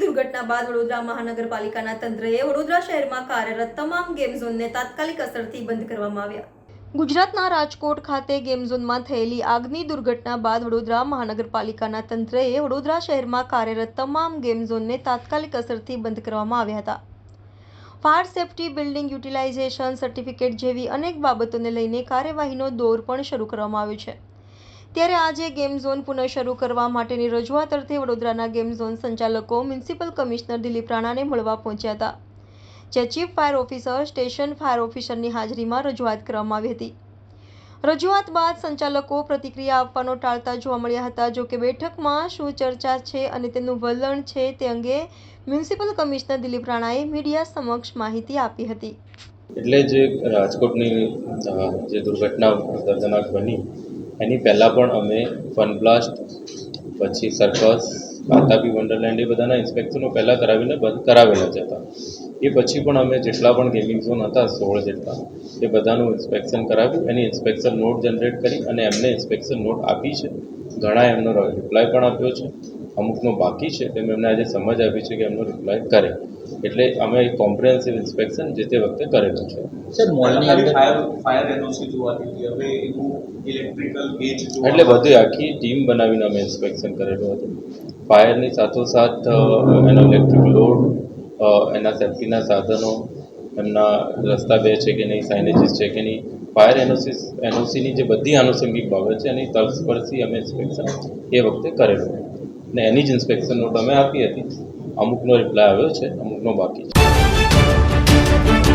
દુર્ઘટના બાદ વડોદરા મહાનગરપાલિકાના તંત્રએ વડોદરા શહેરમાં કાર્યરત તમામ ગેમ ઝોનને તાત્કાલિક અસરથી બંધ કરવામાં આવ્યા. ગુજરાતના રાજકોટ ખાતે ગેમ ઝોનમાં થયેલી આગની દુર્ઘટના બાદ વડોદરા મહાનગરપાલિકાના તંત્રએ વડોદરા શહેરમાં કાર્યરત તમામ ગેમ ઝોનને તાત્કાલિક અસરથી બંધ કરવામાં આવ્યા હતા. Fire safety, building utilisation, certificate જેવી અનેક બાબતોને લઈને કાર્યવાહીનો દોર પણ શરૂ કરવામાં આવ્યો છે. ત્યારે આજે ગેમ ઝોન પુનઃ શરૂ કરવા માટેની રજૂઆત અર્થે વડોદરાના ગેમ ઝોન સંચાલકો મ્યુનિસિપલ કમિશનર દિલીપ રાણાને મળવા પહોંચ્યા હતા જે chief fire officer, station fire ઓફિસરની હાજરીમાં રજૂઆત કરવામાં આવી હતી. રજૂઆત બાદ સંચાલકો પ્રતિક્રિયા આપવાનો ટાળતા જોવા મળ્યા હતા, જો કે બેઠકમાં શું ચર્ચા છે અને તેનું વલણ છે તે અંગે મ્યુનિસિપલ કમિશનર દિલીપ રાણાએ મીડિયા સમક્ષ માહિતી આપી હતી. એટલે જે રાજકોટની જે દુર્ઘટના દર્દનાક બની એની પહેલાં પણ અમે ફન બ્લાસ્ટ પછી સર્કસ કાતાબી વન્ડરલેન્ડ એ બધાના ઇન્સ્પેક્શનો પહેલાં કરાવીને બંધ કરાવેલા જ હતા. એ પછી પણ અમે જેટલા પણ ગેમિંગ ઝોન હતા, સોળ જેટલા, એ બધાનું ઇન્સ્પેક્શન કરાવ્યું. એની ઇન્સ્પેક્શન નોટ જનરેટ કરી અને એમને ઇન્સ્પેક્શન નોટ આપી છે. ઘણા એમનો રિપ્લાય પણ આપ્યો છે. અમુકનો બાકી છે તેમ એમને આજે સમજ આપી છે કે એમનો રિપ્લાય કરે. એટલે અમે કોમ્પ્રિહેન્સિવ ઇન્સ્પેક્શન જે તે વખતે કરેલું છે. સર મોલની અંદર ફાયર ફાયર એનઓસી જોવાતી હતી. હવે એનું ઇલેક્ટ્રિકલ ગેજ એટલે બધી આખી ટીમ બનાવીને અમે ઇન્સ્પેક્શન કરેલું હતું. ફાયરની સાથોસાથ એનો ઇલેક્ટ્રિક લોડ એના સેફ્ટીના સાધનો એમના રસ્તા બે છે કે નહીં સાઇનેજીસ છે કે નહીં. ફાયર એનઓસી એનઓસીની જે બધી આનુષંગિક બાબત છે એની તલસ્પર્શી અમે ઇન્સ્પેક્શન એ વખતે કરેલું. ને એની જ ઇન્સ્પેક્શન નોટ અમે આપી હતી. અમુકનો રિપ્લાય આવ્યો છે, અમુકનો બાકી છે.